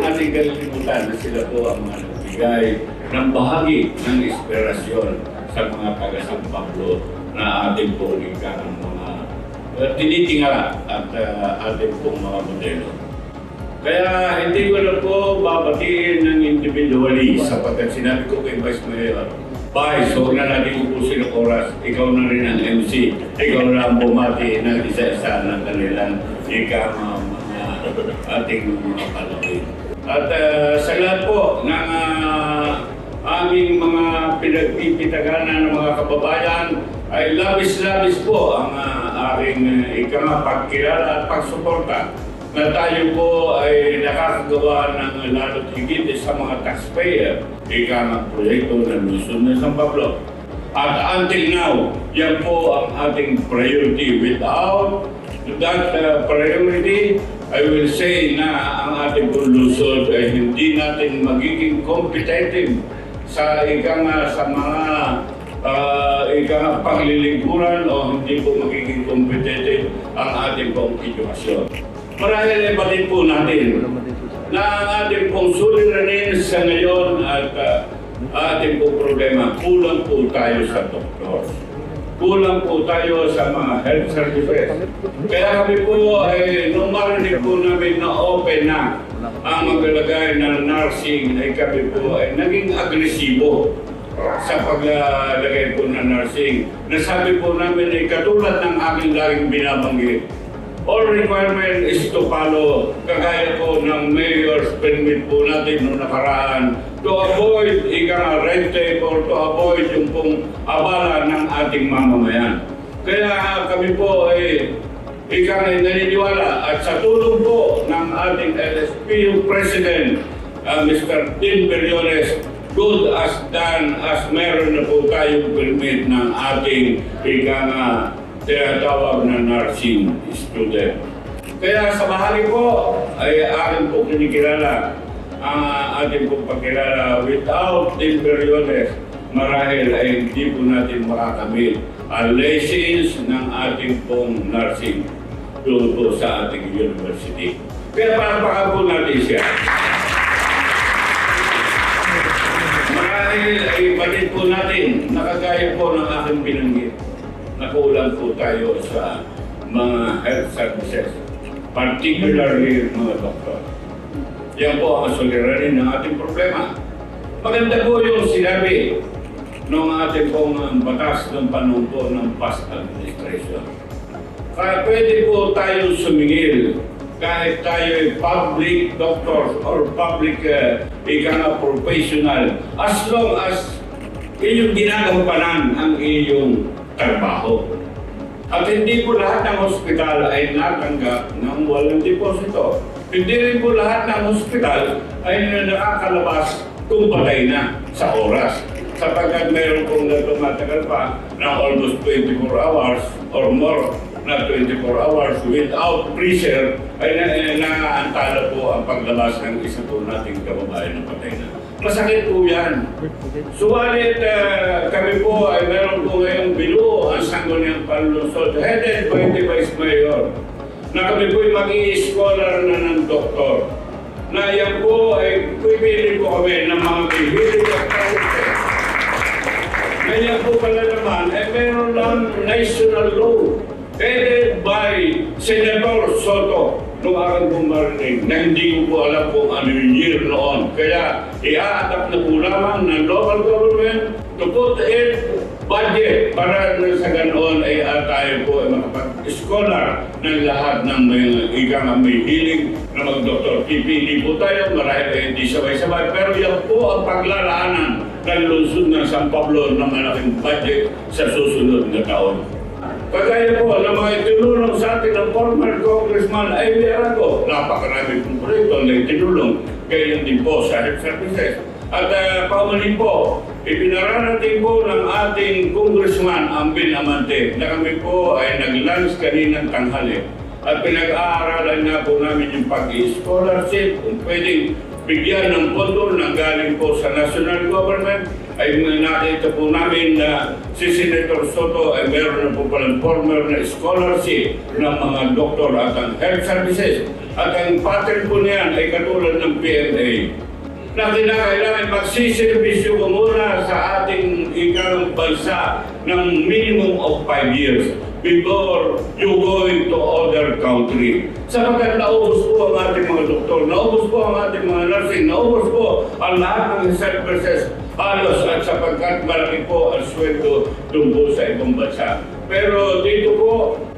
natin kalilimutan na sila po ang mga nagbigay ng bahagi ng inspirasyon sa mga taga San Pablo na ating po ika ng mga uh, tinitingala at uh, ating pong mga modelo. Kaya hindi ko na po babatiin ng individually sapagkat sinabi ko kay Vice Mayor, Vice, huwag na natin ubusin ang oras. Ikaw na rin ang MC. Ikaw na ang bumati ng isa-isa ng kanilang ika mga, mga ating mga kalawin. At uh, sa lahat po ng uh, aming mga pinagpipitaganan ng mga kababayan ay labis-labis po ang uh, aking uh, ika nga pagkilala at pagsuporta na tayo po ay nakakagawa ng lalo't higit sa mga taxpayer, ika nga proyekto ng Luzon ng San Pablo. At until now, yan po ang ating priority. Without that uh, priority, I will say na ang pong Luzon ay hindi natin magiging competitive sa ika nga sa mga uh, ika paglilingkuran o hindi po magiging competitive ang ating pong edukasyon. Marahil ay batid po natin na ang ating pong suliranin sa ngayon at uh, ating pong problema, kulang po tayo sa doktor. Kulang po tayo sa mga health services. Kaya kami po ay nung marinig po namin na open na ang maglalagay ng nursing ay kami po ay naging agresibo sa paglagay po ng nursing. Nasabi po namin ay katulad ng aking laging binabanggit, all requirement is to follow kagaya po ng mayor's permit po natin noong nakaraan to avoid ika red tape or to avoid yung pong abala ng ating mamamayan. Kaya kami po ay ika nga naniniwala at sa tulong po ng ating LSPU President, uh, Mr. Tim Beriones, good as done as meron na po tayong permit ng ating ika nga tinatawag na nursing student. Kaya sa bahagi po ay akin po kinikilala ang ating pong pagkilala without imperiones marahil ay hindi po natin makakamit ang license ng ating pong nursing doon sa ating university. Kaya palakpakan po natin siya. Marahil ay batid po natin, nakagaya po ng aking binanggit nakulang po tayo sa mga health services, particularly mga doktor. Yan po ang suliranin ng ating problema. Maganda po yung sinabi ng ating pong batas ng po ng past administration. Kaya pwede po tayong sumingil kahit tayo ay public doctors or public uh, ika professional as long as inyong ginagampanan ang iyong trabaho. At hindi po lahat ng hospital ay natanggap ng walang deposito. Hindi rin po lahat ng hospital ay nakakalabas kung patay na sa oras. Sapagkat mayroon pong tumatagal pa na almost 24 hours or more na 24 hours without freezer ay na, eh, naaantala po ang paglabas ng isa po nating kababayan na patay na. Masakit po yan. Subalit uh, kami po ay meron po ngayong bilu ang sangguniang panlusod headed by the Vice Mayor na kami po ay mag-i-scholar na ng doktor na yan po ay pipili po kami ng mga bihilig at kausap. Ganyan po pala naman, eh meron lang national law headed by Senator Soto nung aking bumarinig na hindi ko po alam kung ano yung year noon. Kaya i-adapt na po lamang ng local government to put in budget para sa ganoon ay uh, tayo po ay makapag-scholar ng lahat ng may ika nga may hiling na mag-doktor. Pipili po tayo, marahil ay hindi sabay-sabay, pero yan po ang paglalaanan ng lungsod ng San Pablo ng malaking budget sa susunod na taon. Kagaya po ng mga itinulong sa atin ng former Congressman Ivy Arago, napakarami pong proyekto na itinulong, ganyan din po sa health services. At uh, paumanin po, ipinararating po ng ating congressman ang Amante na kami po ay nag-lunch kaninang tanghali at pinag-aaralan na po namin yung pag-scholarship kung pwedeng bigyan ng pondo na galing po sa national government ay nakita po namin na si Senator Soto ay meron na po palang former na scholarship ng mga doktor at ang health services. At ang pattern po niyan ay katulad ng PMA na kinakailangan magsiservisyo ko muna sa ating ikang bansa ng minimum of 5 years before you go into other country. Sapagkat naubos po ang ating mga doktor, naubos po ang ating mga nursing, naubos po ang lahat ng services halos at sapagkat malaki po ang sweldo doon po sa ibang bansa. Pero dito po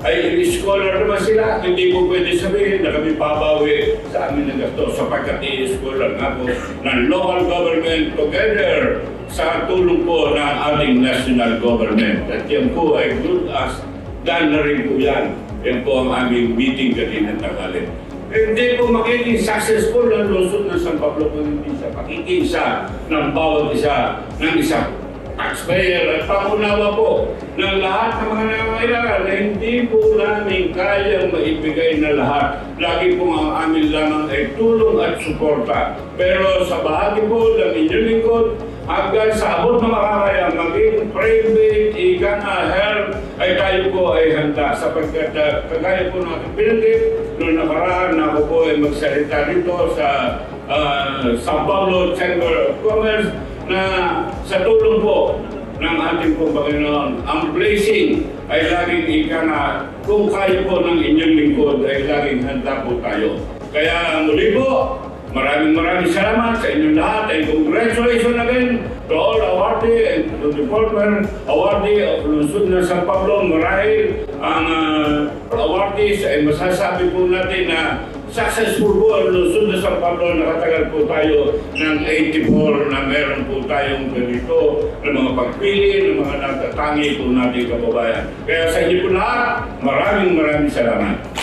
ay scholar naman sila. Hindi po pwede sabihin na kami babawi sa amin ng gasto sapagkat i-scholar nga po ng local government together sa tulong po ng ating national government. At yan po ay good as done na rin po yan. Yan po ang aming meeting kanina tanghali. Hindi po magiging successful ang lusot ng San Pablo siya pakikisa ng bawat isa ng isang taxpayer at pangunawa po ng lahat ng mga nangangailangan na hindi po namin kayang maibigay na lahat. Lagi po ang amin lamang ay tulong at suporta. Pero sa bahagi po ng inyong lingkod, hanggang sa abot na makakaya, maging private, ika nga, health, ay tayo po ay handa sapagkat uh, kagaya po natin pinagit noong nakaraan na ako po ay magsalita rito sa uh, San Pablo Chamber of Commerce na sa tulong po ng ating pong Panginoon, ang blessing ay laging ika na kung kaya po ng inyong lingkod ay laging handa po tayo. Kaya muli po, maraming maraming salamat sa inyong lahat and congratulations again to all awardee and to the former awardee of Luzon na San Pablo. Marahil ang uh, awardees ay masasabi po natin na successful po ang Luzon na San Pablo. Nakatagal po tayo ng 84 na meron po tayong ganito ng mga pagpili, ng mga natatangi po nating kababayan. Kaya sa inyo po lahat, maraming maraming salamat.